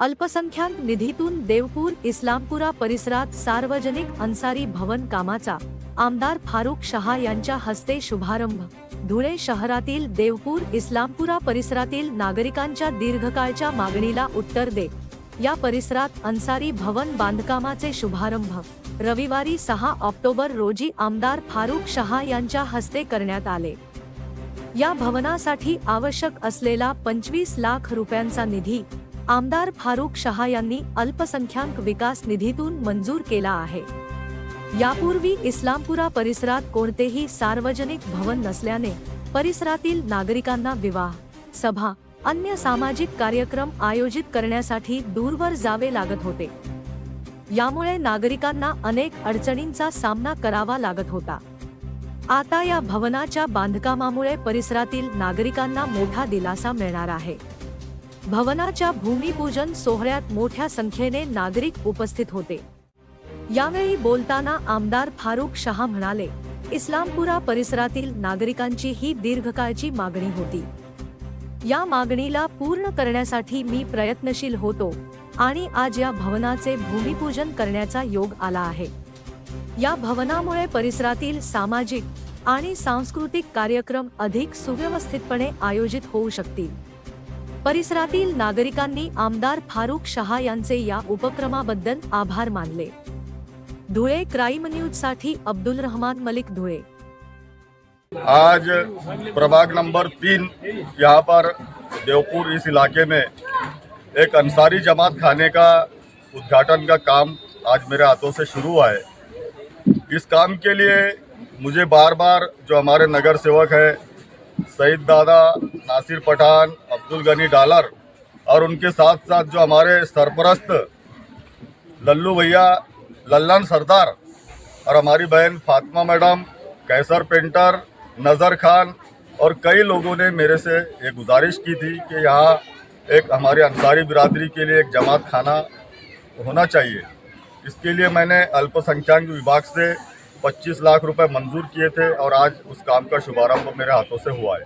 अल्पसंख्याक निधीतून देवपूर इस्लामपुरा परिसरात सार्वजनिक अन्सारी भवन कामाचा आमदार फारुख शहा यांच्या हस्ते शुभारंभ. धुळे शहरातील देवपूर इस्लामपुरा परिसरातील नागरिकांच्या दीर्घकाळच्या मागणीला उत्तर दे. या परिसरात अन्सारी भवन बांधकामाचे शुभारंभ. रविवारी सहा ऑक्टोबर रोजी आमदार फारुख शहा यांच्या हस्ते करण्यात आले. या भवनासाठी आवश्यक असलेला पंचवीस लाख रुपयांचा निधी आमदार फारुख शहा यांनी अल्पसंख्याक विकास निधीतून मंजूर केला आहे. यापूर्वी इस्लामपुरा परिसरात कोणतेही सार्वजनिक भवन नसल्याने परिसरातील नागरिकांना विवाह सभा अन्य सामाजिक कार्यक्रम आयोजित करण्यासाठी दूरवर जावे लागत होते. यामुळे नागरिकांना अनेक अडचणींचा सामना करावा लागत होता. आता या भवनाच्या बांधकामामुळे परिसरातील नागरिकांना मोठा दिलासा मिळणार आहे. भवनाच्या भूमिपूजन सोहळ्यात मोठ्या संख्येने नागरिक उपस्थित होते. यावेळी बोलताना आमदार फारुख शहा म्हणाले इस्लामपुरा परिसरातील नागरिकांची ही दीर्घकाळची मागणी होती. या मागणीला पूर्ण करण्यासाठी मी प्रयत्नशील होतो आणि आज या भवनाचे भूमिपूजन करण्याचा योग आला आहे. या भवनामुळे परिसरातील सामाजिक आणि सांस्कृतिक कार्यक्रम अधिक सुव्यवस्थितपणे आयोजित होऊ शकतील. परिसरातील नागरिकांनी आमदार फारुख शहा यांचे या उपक्रमाबद्दल आभार मानले. धुळे क्राईम न्यूज़ साठी अब्दुल रहमान मलिक धुळे. आज प्रभाग नंबर तीन यहाँ पर देवपुर इस इलाके में एक अंसारी जमात खाने का उद्घाटन का काम आज मेरे हाथों से शुरू हुआ है। इस काम के लिए मुझे बार बार जो हमारे नगर सेवक है सईद दादा, नासिर पठान, अब्दुल गनी डालर और उनके साथ साथ जो हमारे सरपरस्त लल्लू भैया, लल्लन सरदार और हमारी बहन फातिमा मैडम, कैसर पेंटर, नज़र खान और कई लोगों ने मेरे से ये गुजारिश की थी कि यहाँ एक हमारे अंसारी बिरादरी के लिए एक जमात खाना होना चाहिए। इसके लिए मैंने अल्पसंख्यक विभाग से 25 लाख रुपए मंजूर किए थे और आज उस काम का शुभारंभ मेरे हाथों से हुआ है।